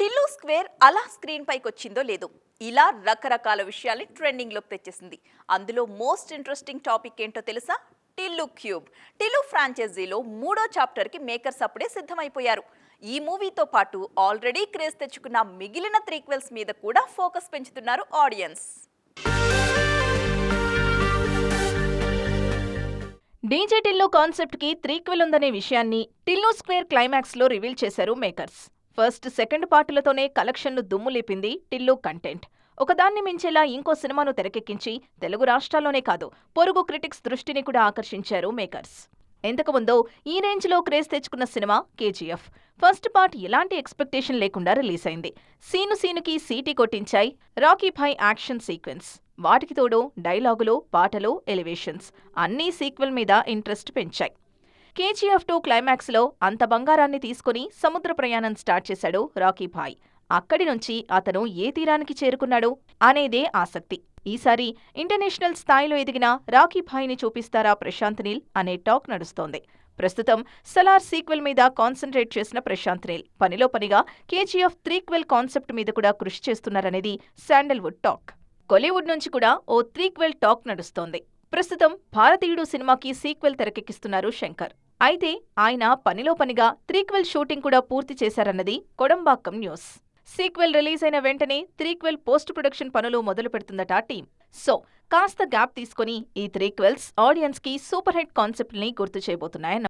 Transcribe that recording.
Tillu square అలా screen పైకి వచ్చిందో లేదో ఇలా రకరకాల విషయాల్ని ట్రెండింగ్లోకి తెచ్చేసింది అందులో మోస్ట్ ఇంట్రెస్టింగ్ టాపిక్ ఏంటో తెలుసా? టిల్లు క్యూబ్. టిల్లు ఫ్రాంచైజీలో మూడో చాప్టర్కి మేకర్స్ అప్పుడే సిద్ధమైపోయారు. ఈ మూవీతో పాటు ఆల్రెడీ క్రేజ్ తెచ్చుకున్న మిగిలిన త్రీక్వెల్స్ మీద కూడా ఫోకస్ పెంచుతున్నారు ఆడియన్స్. డీజే టిల్లు కాన్సెప్ట్కి త్రీక్వెల్ ఉందనే విషయాన్ని టిల్లు స్క్వేర్ క్లైమాక్స్లో రివీల్ చేశారు మేకర్స్. ఫస్ట్ సెకండ్ పార్టులతోనే కలెక్షన్లు దుమ్ము లేపింది టిల్లు కంటెంట్. ఒకదాన్ని మించేలా ఇంకో సినిమాను తెరకెక్కించి తెలుగు రాష్ట్రాల్లోనే కాదు పొరుగు క్రిటిక్స్ దృష్టిని కూడా ఆకర్షించారు మేకర్స్. ఎంతకుముందో ఈ రేంజ్లో క్రేజ్ తెచ్చుకున్న సినిమా కేజీఎఫ్. ఫస్ట్ పార్ట్ ఎలాంటి ఎక్స్పెక్టేషన్ లేకుండా రిలీజ్ అయింది. సీను సీనుకి సీటీ కొట్టించాయి రాకీ భాయ్ యాక్షన్ సీక్వెన్స్. వాటికి తోడు డైలాగులు పాటలు ఎలివేషన్స్ అన్నీ సీక్వెల్ మీద ఇంట్రెస్ట్ పెంచాయి. కేజీఎఫ్ టూ క్లైమాక్స్లో అంత బంగారాన్ని తీసుకుని సముద్ర ప్రయాణం స్టార్ట్ చేశాడు రాకీ భాయ్. అక్కడి నుంచి అతను ఏ తీరానికి చేరుకున్నాడు అనేదే ఆసక్తి. ఈసారి ఇంటర్నేషనల్ స్థాయిలో ఎదిగిన రాకీ భాయ్ని చూపిస్తారా ప్రశాంత్ నీల్ అనే టాక్ నడుస్తోంది. ప్రస్తుతం సలార్ సీక్వెల్ మీద కాన్సన్ట్రేట్ చేసిన ప్రశాంత్ నీల్ పనిలో పనిగా కేజీఎఫ్ త్రీక్వెల్ కాన్సెప్ట్ మీద కూడా కృషి చేస్తున్నారనేది శాండల్వుడ్ టాక్. కోలీవుడ్ నుంచి కూడా ఓ త్రీక్వెల్ టాక్ నడుస్తోంది. ప్రస్తుతం భారతీయుడు సినిమాకి సీక్వెల్ తెరకెక్కిస్తున్నారు శంకర్. అయితే ఆయన పనిలో పనిగా త్రీక్వెల్ షూటింగ్ కూడా పూర్తి చేశారన్నది కొడంబాక్కం న్యూస్. సీక్వెల్ రిలీజ్ అయిన వెంటనే త్రీక్వెల్ పోస్ట్ ప్రొడక్షన్ పనులు మొదలు పెడుతుందట టీం. సో కాస్త గ్యాప్ తీసుకుని ఈ త్రీక్వెల్స్ ఆడియన్స్కి సూపర్ హిట్ కాన్సెప్ట్ని గుర్తు చేయబోతున్నాయన్న